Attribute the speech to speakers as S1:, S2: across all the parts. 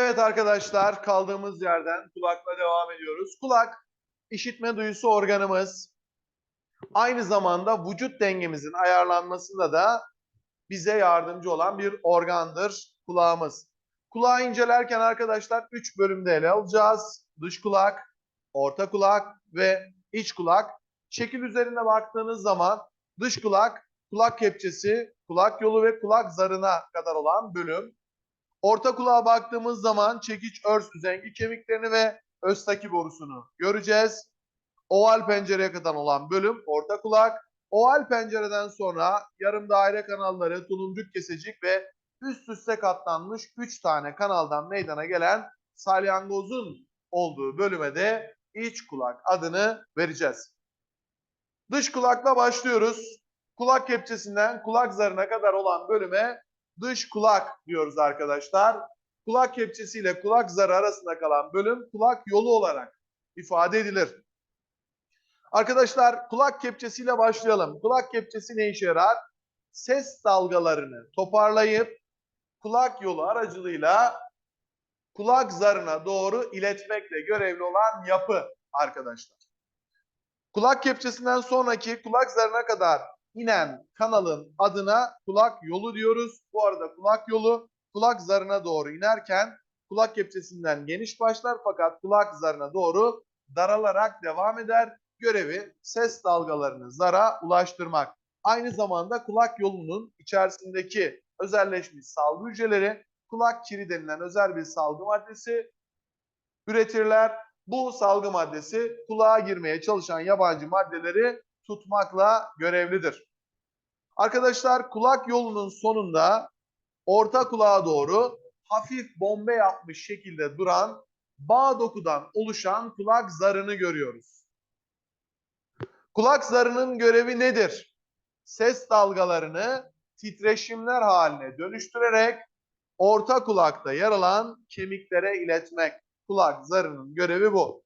S1: Evet arkadaşlar kaldığımız yerden kulakla devam ediyoruz. Kulak işitme duyusu organımız. Aynı zamanda vücut dengemizin ayarlanmasında da bize yardımcı olan bir organdır kulağımız. Kulağı incelerken arkadaşlar 3 bölümde ele alacağız. Dış kulak, orta kulak ve iç kulak. Şekil üzerine baktığınız zaman dış kulak, kulak kepçesi, kulak yolu ve kulak zarına kadar olan bölüm. Orta kulağa baktığımız zaman çekiç, örs, üzengi kemiklerini ve östaki borusunu göreceğiz. Oval pencereye kadar olan bölüm orta kulak. Oval pencereden sonra yarım daire kanalları, tulumcuk kesecik ve üst üste katlanmış 3 tane kanaldan meydana gelen salyangozun olduğu bölüme de iç kulak adını vereceğiz. Dış kulakla başlıyoruz. Kulak kepçesinden kulak zarına kadar olan bölüme dış kulak diyoruz arkadaşlar. Kulak kepçesiyle kulak zarı arasında kalan bölüm kulak yolu olarak ifade edilir. Arkadaşlar kulak kepçesiyle başlayalım. Kulak kepçesi ne işe yarar? Ses dalgalarını toparlayıp kulak yolu aracılığıyla kulak zarına doğru iletmekle görevli olan yapı arkadaşlar. Kulak kepçesinden sonraki kulak zarına kadar inen kanalın adına kulak yolu diyoruz. Bu arada kulak yolu kulak zarına doğru inerken kulak kepçesinden geniş başlar fakat kulak zarına doğru daralarak devam eder. Görevi ses dalgalarını zara ulaştırmak. Aynı zamanda kulak yolunun içerisindeki özelleşmiş salgı hücreleri kulak kiri denilen özel bir salgı maddesi üretirler. Bu salgı maddesi kulağa girmeye çalışan yabancı maddeleri tutmakla görevlidir. Arkadaşlar kulak yolunun sonunda orta kulağa doğru hafif bombe yapmış şekilde duran bağ dokudan oluşan kulak zarını görüyoruz. Kulak zarının görevi nedir? Ses dalgalarını titreşimler haline dönüştürerek orta kulakta yer alan kemiklere iletmek. Kulak zarının görevi bu.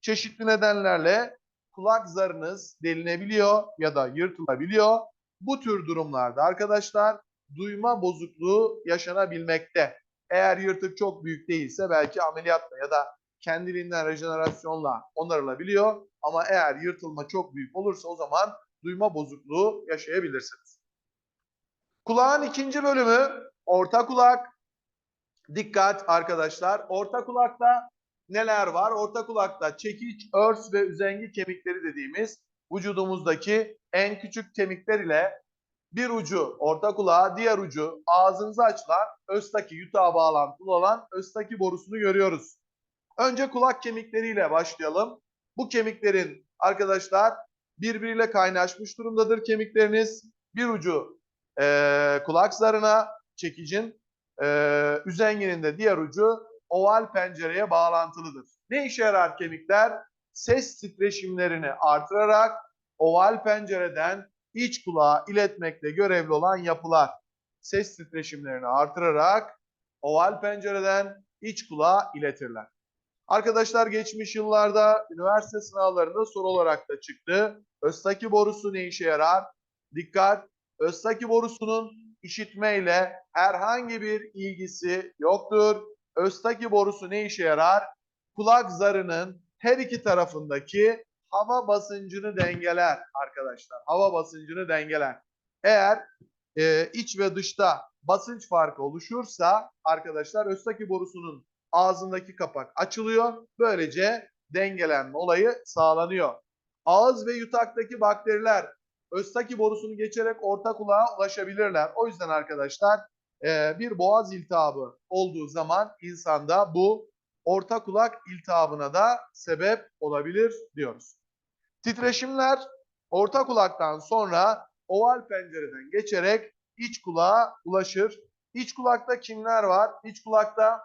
S1: Çeşitli nedenlerle kulak zarınız delinebiliyor ya da yırtılabiliyor. Bu tür durumlarda arkadaşlar duyma bozukluğu yaşanabilmekte. Eğer yırtık çok büyük değilse belki ameliyatla ya da kendiliğinden rejenerasyonla onarılabiliyor. Ama eğer yırtılma çok büyük olursa o zaman duyma bozukluğu yaşayabilirsiniz. Kulağın ikinci bölümü orta kulak. Dikkat arkadaşlar. Orta kulakta neler var? Orta kulakta çekiç, örs ve üzengi kemikleri dediğimiz vücudumuzdaki en küçük kemikler ile bir ucu orta kulağa, diğer ucu ağzınıza açılan östaki yutağa bağlantılı olan östaki borusunu görüyoruz. Önce kulak kemikleriyle başlayalım. Bu kemiklerin arkadaşlar birbiriyle kaynaşmış durumdadır kemikleriniz. Bir ucu e, kulak zarına, çekicin, e, üzenginin de diğer ucu oval pencereye bağlantılıdır. Ne işe yarar kemikler? Ses titreşimlerini artırarak oval pencereden iç kulağa iletmekle görevli olan yapılar. Ses titreşimlerini artırarak oval pencereden iç kulağa iletirler. Arkadaşlar geçmiş yıllarda üniversite sınavlarında soru olarak da çıktı. Östaki borusu ne işe yarar? Dikkat! Östaki borusunun işitmeyle herhangi bir ilgisi yoktur. Östaki borusu ne işe yarar? Kulak zarının her iki tarafındaki hava basıncını dengeler arkadaşlar. Hava basıncını dengeler. Eğer e, iç ve dışta basınç farkı oluşursa arkadaşlar Östaki borusunun ağzındaki kapak açılıyor. Böylece dengelenme olayı sağlanıyor. Ağız ve yutaktaki bakteriler Östaki borusunu geçerek orta kulağa ulaşabilirler. O yüzden arkadaşlar e, bir boğaz iltihabı olduğu zaman insanda bu orta kulak iltihabına da sebep olabilir diyoruz. Titreşimler orta kulaktan sonra oval pencereden geçerek iç kulağa ulaşır. İç kulakta kimler var? İç kulakta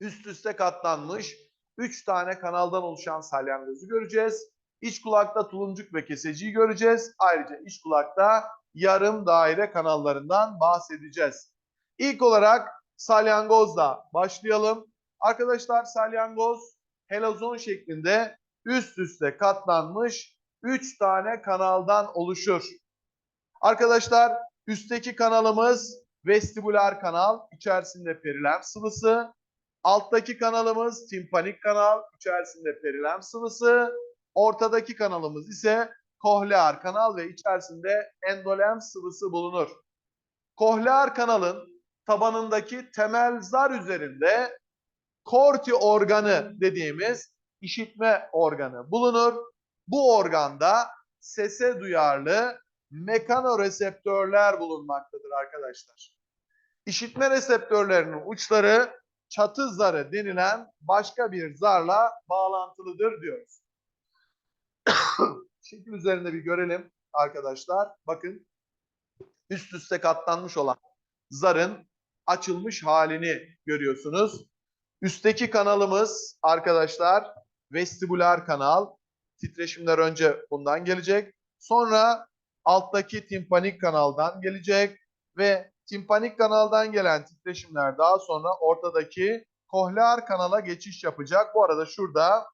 S1: üst üste katlanmış 3 tane kanaldan oluşan salyangozu göreceğiz. İç kulakta tulumcuk ve keseciyi göreceğiz. Ayrıca iç kulakta yarım daire kanallarından bahsedeceğiz. İlk olarak salyangozla başlayalım. Arkadaşlar salyangoz helazon şeklinde üst üste katlanmış 3 tane kanaldan oluşur. Arkadaşlar üstteki kanalımız vestibüler kanal, içerisinde perilem sıvısı. Alttaki kanalımız timpanik kanal, içerisinde perilem sıvısı. Ortadaki kanalımız ise kohlear kanal ve içerisinde endolem sıvısı bulunur. Kohlear kanalın tabanındaki temel zar üzerinde korti organı dediğimiz işitme organı bulunur. Bu organda sese duyarlı mekanoreseptörler bulunmaktadır arkadaşlar. İşitme reseptörlerinin uçları çatı zarı denilen başka bir zarla bağlantılıdır diyoruz. Şekil üzerinde bir görelim arkadaşlar. Bakın üst üste katlanmış olan zarın açılmış halini görüyorsunuz. Üstteki kanalımız arkadaşlar vestibüler kanal. Titreşimler önce bundan gelecek. Sonra alttaki timpanik kanaldan gelecek ve timpanik kanaldan gelen titreşimler daha sonra ortadaki kohlear kanala geçiş yapacak. Bu arada şurada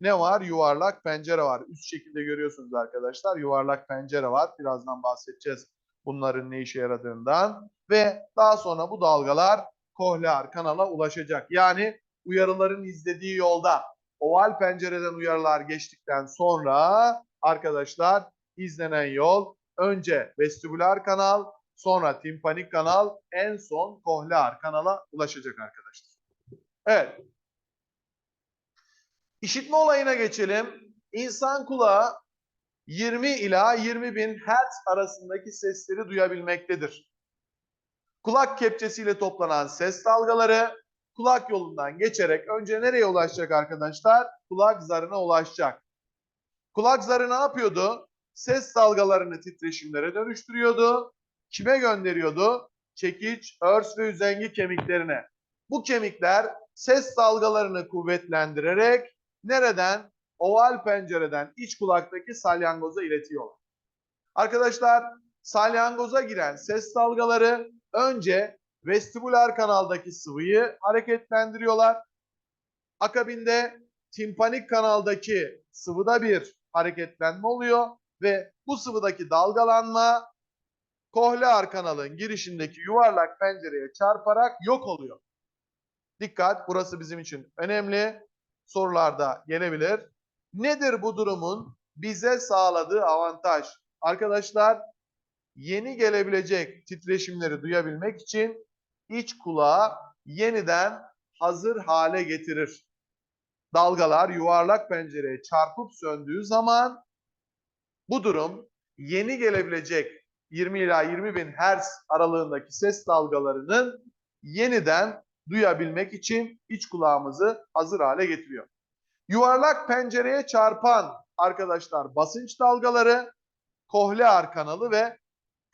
S1: ne var? Yuvarlak pencere var. Üst şekilde görüyorsunuz arkadaşlar. Yuvarlak pencere var. Birazdan bahsedeceğiz bunların ne işe yaradığından. Ve daha sonra bu dalgalar kohlear kanala ulaşacak. Yani uyarıların izlediği yolda oval pencereden uyarılar geçtikten sonra arkadaşlar izlenen yol önce vestibüler kanal, sonra timpanik kanal, en son kohlear kanala ulaşacak arkadaşlar. Evet. İşitme olayına geçelim. İnsan kulağı 20 ila 20 bin hertz arasındaki sesleri duyabilmektedir. Kulak kepçesiyle toplanan ses dalgaları kulak yolundan geçerek önce nereye ulaşacak arkadaşlar? Kulak zarına ulaşacak. Kulak zarı ne yapıyordu? Ses dalgalarını titreşimlere dönüştürüyordu. Kime gönderiyordu? Çekiç, örs ve üzengi kemiklerine. Bu kemikler ses dalgalarını kuvvetlendirerek nereden? Oval pencereden iç kulaktaki salyangoza iletiyorlar. Arkadaşlar salyangoza giren ses dalgaları önce vestibüler kanaldaki sıvıyı hareketlendiriyorlar. Akabinde timpanik kanaldaki sıvıda bir hareketlenme oluyor ve bu sıvıdaki dalgalanma kohlear kanalın girişindeki yuvarlak pencereye çarparak yok oluyor. Dikkat burası bizim için önemli. Sorularda gelebilir. Nedir bu durumun bize sağladığı avantaj? Arkadaşlar yeni gelebilecek titreşimleri duyabilmek için iç kulağı yeniden hazır hale getirir. Dalgalar yuvarlak pencereye çarpıp söndüğü zaman bu durum yeni gelebilecek 20 ila 20 bin hertz aralığındaki ses dalgalarının yeniden duyabilmek için iç kulağımızı hazır hale getiriyor. Yuvarlak pencereye çarpan arkadaşlar basınç dalgaları kohlear kanalı ve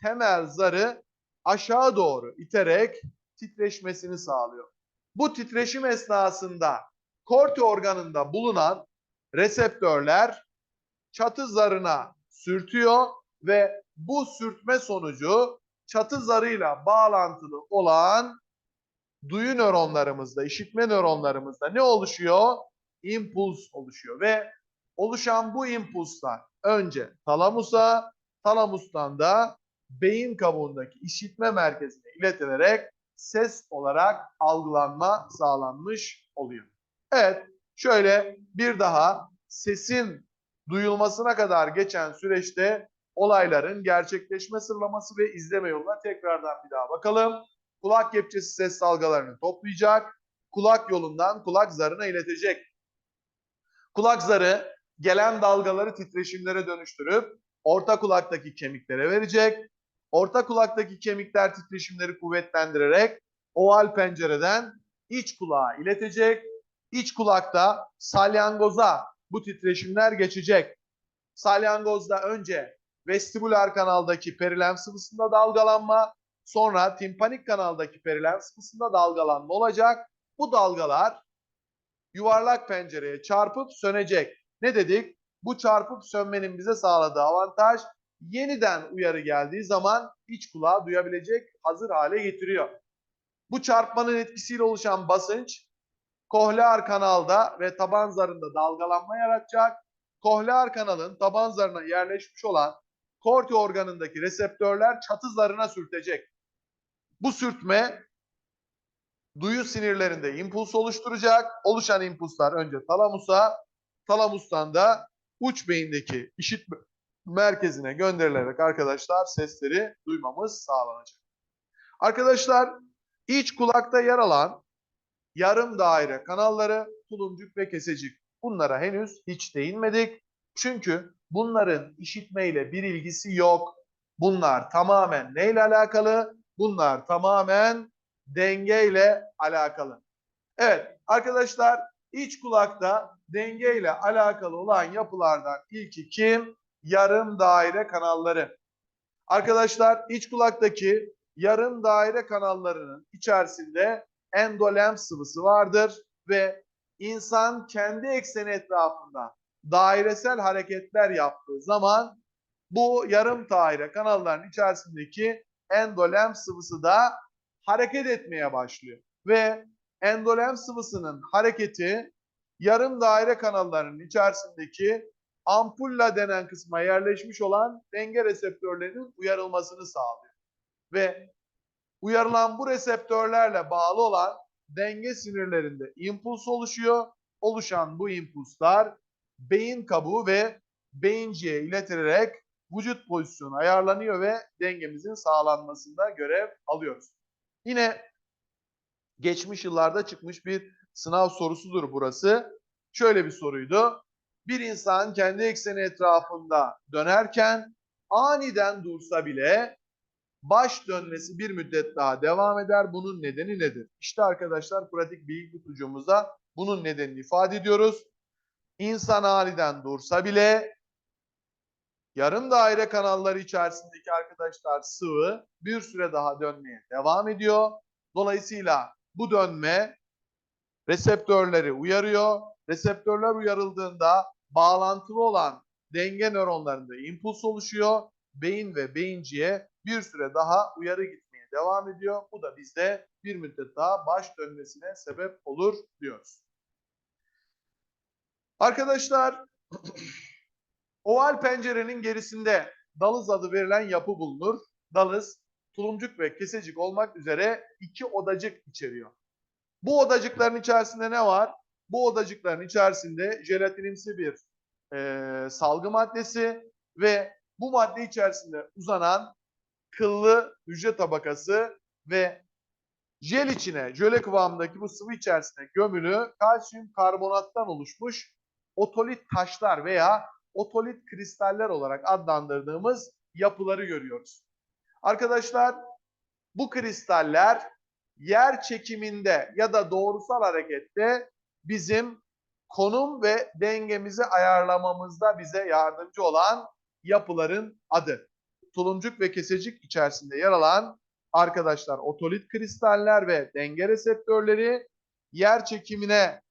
S1: temel zarı aşağı doğru iterek titreşmesini sağlıyor. Bu titreşim esnasında korti organında bulunan reseptörler çatı zarına sürtüyor ve bu sürtme sonucu çatı zarıyla bağlantılı olan duyu nöronlarımızda, işitme nöronlarımızda ne oluşuyor? İmpuls oluşuyor ve oluşan bu impulslar önce talamusa, talamustan da beyin kabuğundaki işitme merkezine iletilerek ses olarak algılanma sağlanmış oluyor. Evet, şöyle bir daha sesin duyulmasına kadar geçen süreçte olayların gerçekleşme sıralaması ve izleme yoluna tekrardan bir daha bakalım. Kulak kepçesi ses dalgalarını toplayacak, kulak yolundan kulak zarına iletecek. Kulak zarı gelen dalgaları titreşimlere dönüştürüp orta kulaktaki kemiklere verecek. Orta kulaktaki kemikler titreşimleri kuvvetlendirerek oval pencereden iç kulağa iletecek. İç kulakta salyangoza bu titreşimler geçecek. Salyangozda önce vestibüler kanaldaki perilem sıvısında dalgalanma, sonra timpanik kanaldaki perilem sıvısında dalgalanma olacak. Bu dalgalar yuvarlak pencereye çarpıp sönecek. Ne dedik? Bu çarpıp sönmenin bize sağladığı avantaj yeniden uyarı geldiği zaman iç kulağı duyabilecek hazır hale getiriyor. Bu çarpmanın etkisiyle oluşan basınç kohlear kanalda ve taban zarında dalgalanma yaratacak. Kohlear kanalın taban zarına yerleşmiş olan korti organındaki reseptörler çatı zarına sürtecek. Bu sürtme duyu sinirlerinde impuls oluşturacak. Oluşan impulslar önce talamusa, talamustan da uç beyindeki işitme merkezine gönderilerek arkadaşlar sesleri duymamız sağlanacak. Arkadaşlar iç kulakta yer alan yarım daire kanalları tulumcuk ve kesecik. Bunlara henüz hiç değinmedik. Çünkü bunların işitmeyle bir ilgisi yok. Bunlar tamamen neyle alakalı? Bunlar tamamen dengeyle alakalı. Evet arkadaşlar iç kulakta dengeyle alakalı olan yapılardan ilki kim? Yarım daire kanalları. Arkadaşlar iç kulaktaki yarım daire kanallarının içerisinde endolem sıvısı vardır ve insan kendi ekseni etrafında dairesel hareketler yaptığı zaman bu yarım daire kanalların içerisindeki endolem sıvısı da hareket etmeye başlıyor. Ve endolem sıvısının hareketi yarım daire kanallarının içerisindeki ampulla denen kısma yerleşmiş olan denge reseptörlerinin uyarılmasını sağlıyor. Ve uyarılan bu reseptörlerle bağlı olan denge sinirlerinde impuls oluşuyor. Oluşan bu impulslar beyin kabuğu ve beyinciye iletilerek vücut pozisyonu ayarlanıyor ve dengemizin sağlanmasında görev alıyoruz. Yine geçmiş yıllarda çıkmış bir sınav sorusudur burası. Şöyle bir soruydu. Bir insan kendi ekseni etrafında dönerken aniden dursa bile baş dönmesi bir müddet daha devam eder. Bunun nedeni nedir? İşte arkadaşlar pratik bilgi kutucuğumuzda bunun nedenini ifade ediyoruz. İnsan aniden dursa bile yarım daire kanalları içerisindeki arkadaşlar sıvı bir süre daha dönmeye devam ediyor. Dolayısıyla bu dönme reseptörleri uyarıyor. Reseptörler uyarıldığında bağlantılı olan denge nöronlarında impuls oluşuyor. Beyin ve beyinciye bir süre daha uyarı gitmeye devam ediyor. Bu da bizde bir müddet daha baş dönmesine sebep olur diyoruz. Arkadaşlar oval pencerenin gerisinde dalız adı verilen yapı bulunur. Dalız tulumcuk ve kesecik olmak üzere iki odacık içeriyor. Bu odacıkların içerisinde ne var? Bu odacıkların içerisinde jelatinimsi bir e, salgı maddesi ve bu madde içerisinde uzanan kıllı hücre tabakası ve jel içine, jöle kıvamındaki bu sıvı içerisinde gömülü kalsiyum karbonattan oluşmuş otolit taşlar veya otolit kristaller olarak adlandırdığımız yapıları görüyoruz. Arkadaşlar bu kristaller yer çekiminde ya da doğrusal harekette bizim konum ve dengemizi ayarlamamızda bize yardımcı olan yapıların adı. Tulumcuk ve kesecik içerisinde yer alan arkadaşlar otolit kristaller ve denge reseptörleri yer çekimine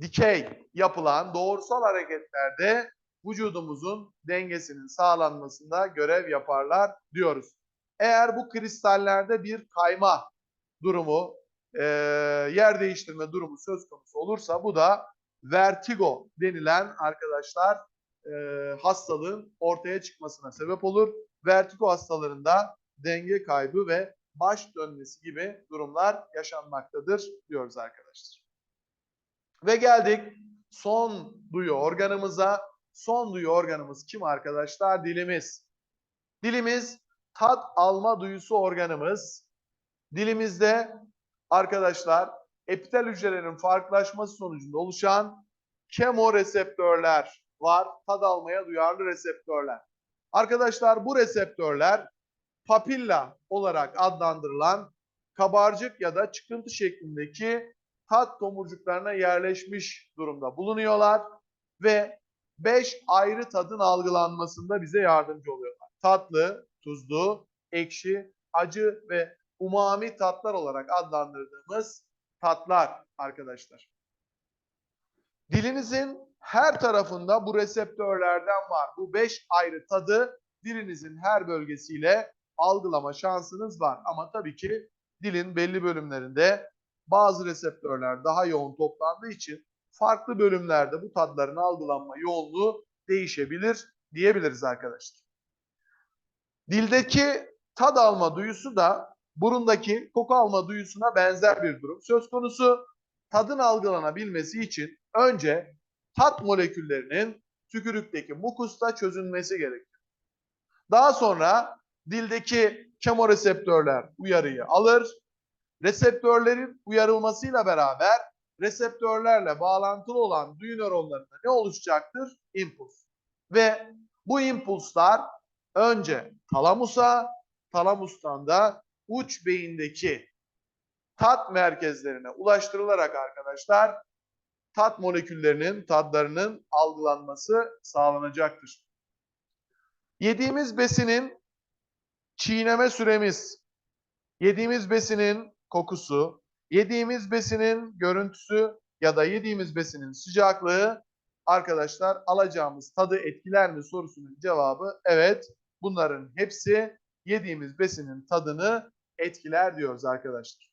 S1: dikey yapılan doğrusal hareketlerde vücudumuzun dengesinin sağlanmasında görev yaparlar diyoruz. Eğer bu kristallerde bir kayma durumu, e, yer değiştirme durumu söz konusu olursa bu da vertigo denilen arkadaşlar e, hastalığın ortaya çıkmasına sebep olur. Vertigo hastalarında denge kaybı ve baş dönmesi gibi durumlar yaşanmaktadır diyoruz arkadaşlar. Ve geldik son duyu organımıza. Son duyu organımız kim arkadaşlar? Dilimiz. Dilimiz tat alma duyusu organımız. Dilimizde arkadaşlar epitel hücrelerin farklılaşması sonucunda oluşan kemoreseptörler var. Tad almaya duyarlı reseptörler. Arkadaşlar bu reseptörler papilla olarak adlandırılan kabarcık ya da çıkıntı şeklindeki tat tomurcuklarına yerleşmiş durumda bulunuyorlar ve 5 ayrı tadın algılanmasında bize yardımcı oluyorlar. Tatlı, tuzlu, ekşi, acı ve umami tatlar olarak adlandırdığımız tatlar arkadaşlar. Dilinizin her tarafında bu reseptörlerden var. Bu 5 ayrı tadı dilinizin her bölgesiyle algılama şansınız var. Ama tabii ki dilin belli bölümlerinde bazı reseptörler daha yoğun toplandığı için farklı bölümlerde bu tadların algılanma yoğunluğu değişebilir diyebiliriz arkadaşlar. Dildeki tad alma duyusu da burundaki koku alma duyusuna benzer bir durum. Söz konusu tadın algılanabilmesi için önce tat moleküllerinin tükürükteki mukusta çözünmesi gerekir. Daha sonra dildeki kemoreseptörler uyarıyı alır. Reseptörlerin uyarılmasıyla beraber reseptörlerle bağlantılı olan duyu nöronlarında ne oluşacaktır? İmpuls. Ve bu impulslar önce talamusa, talamustan da uç beyindeki tat merkezlerine ulaştırılarak arkadaşlar tat moleküllerinin tadlarının algılanması sağlanacaktır. Yediğimiz besinin çiğneme süremiz, yediğimiz besinin kokusu, yediğimiz besinin görüntüsü ya da yediğimiz besinin sıcaklığı arkadaşlar alacağımız tadı etkiler mi sorusunun cevabı evet. Bunların hepsi yediğimiz besinin tadını etkiler diyoruz arkadaşlar.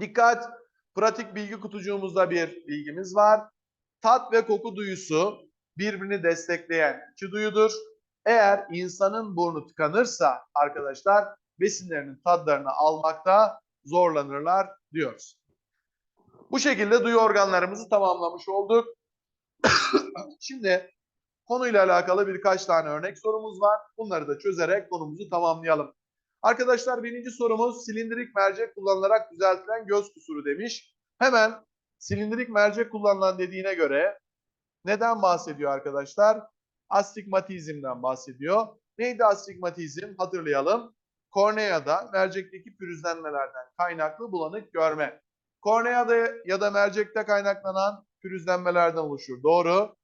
S1: Dikkat! Pratik bilgi kutucuğumuzda bir bilgimiz var. Tat ve koku duyusu birbirini destekleyen iki duyudur. Eğer insanın burnu tıkanırsa arkadaşlar besinlerinin tadlarını almakta zorlanırlar diyoruz. Bu şekilde duyu organlarımızı tamamlamış olduk. Şimdi konuyla alakalı birkaç tane örnek sorumuz var. Bunları da çözerek konumuzu tamamlayalım. Arkadaşlar birinci sorumuz silindirik mercek kullanılarak düzeltilen göz kusuru demiş. Hemen silindirik mercek kullanılan dediğine göre neden bahsediyor arkadaşlar? Astigmatizmden bahsediyor. Neydi astigmatizm? Hatırlayalım. Korneada mercekteki pürüzlenmelerden kaynaklı bulanık görme. Korneada ya da mercekte kaynaklanan pürüzlenmelerden oluşur. Doğru.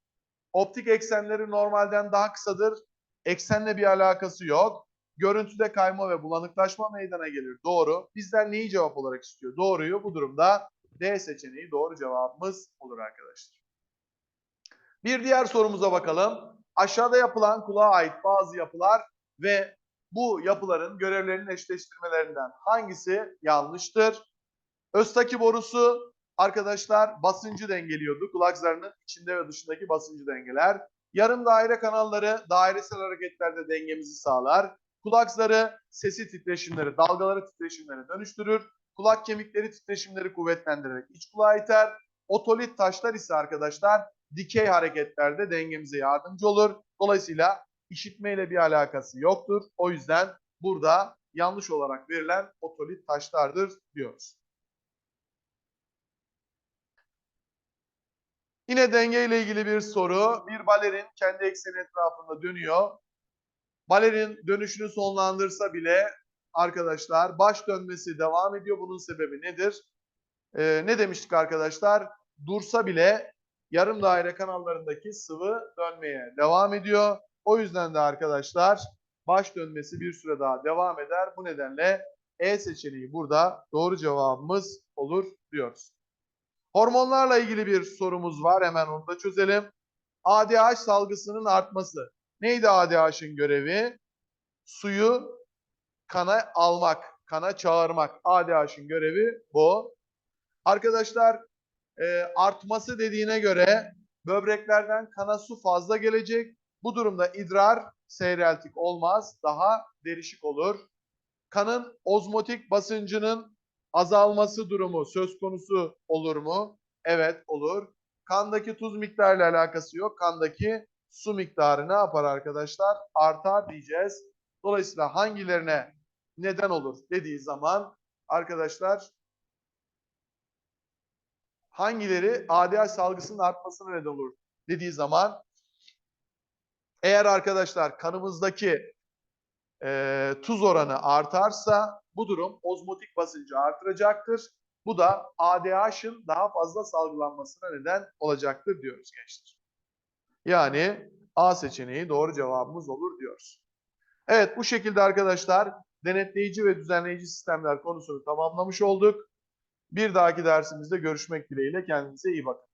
S1: Optik eksenleri normalden daha kısadır. Eksenle bir alakası yok. Görüntüde kayma ve bulanıklaşma meydana gelir. Doğru. Bizden neyi cevap olarak istiyor? Doğruyu. Bu durumda D seçeneği doğru cevabımız olur arkadaşlar. Bir diğer sorumuza bakalım. Aşağıda yapılan kulağa ait bazı yapılar ve bu yapıların görevlerinin eşleştirmelerinden hangisi yanlıştır? Östaki borusu arkadaşlar basıncı dengeliyordu. Kulak zarının içinde ve dışındaki basıncı dengeler. Yarım daire kanalları dairesel hareketlerde dengemizi sağlar. Kulak zarı sesi titreşimleri, dalgaları titreşimlere dönüştürür. Kulak kemikleri titreşimleri kuvvetlendirerek iç kulağa iter. Otolit taşlar ise arkadaşlar dikey hareketlerde dengemize yardımcı olur. Dolayısıyla işitmeyle bir alakası yoktur. O yüzden burada yanlış olarak verilen otolit taşlardır diyoruz. Yine denge ile ilgili bir soru. Bir balerin kendi ekseni etrafında dönüyor. Balerin dönüşünü sonlandırsa bile arkadaşlar baş dönmesi devam ediyor. Bunun sebebi nedir? Ee, ne demiştik arkadaşlar? Dursa bile yarım daire kanallarındaki sıvı dönmeye devam ediyor. O yüzden de arkadaşlar baş dönmesi bir süre daha devam eder. Bu nedenle E seçeneği burada doğru cevabımız olur diyoruz. Hormonlarla ilgili bir sorumuz var. Hemen onu da çözelim. ADH salgısının artması. Neydi ADH'ın görevi? Suyu kana almak, kana çağırmak. ADH'ın görevi bu. Arkadaşlar e, artması dediğine göre böbreklerden kana su fazla gelecek. Bu durumda idrar seyreltik olmaz, daha derişik olur. Kanın ozmotik basıncının azalması durumu söz konusu olur mu? Evet olur. Kandaki tuz miktarıyla alakası yok. Kandaki su miktarı ne yapar arkadaşlar? Artar diyeceğiz. Dolayısıyla hangilerine neden olur dediği zaman arkadaşlar hangileri ADH salgısının artmasına neden olur dediği zaman eğer arkadaşlar kanımızdaki e, tuz oranı artarsa bu durum ozmotik basıncı artıracaktır. Bu da ADH'ın daha fazla salgılanmasına neden olacaktır diyoruz gençler. Yani A seçeneği doğru cevabımız olur diyoruz. Evet bu şekilde arkadaşlar denetleyici ve düzenleyici sistemler konusunu tamamlamış olduk. Bir dahaki dersimizde görüşmek dileğiyle kendinize iyi bakın.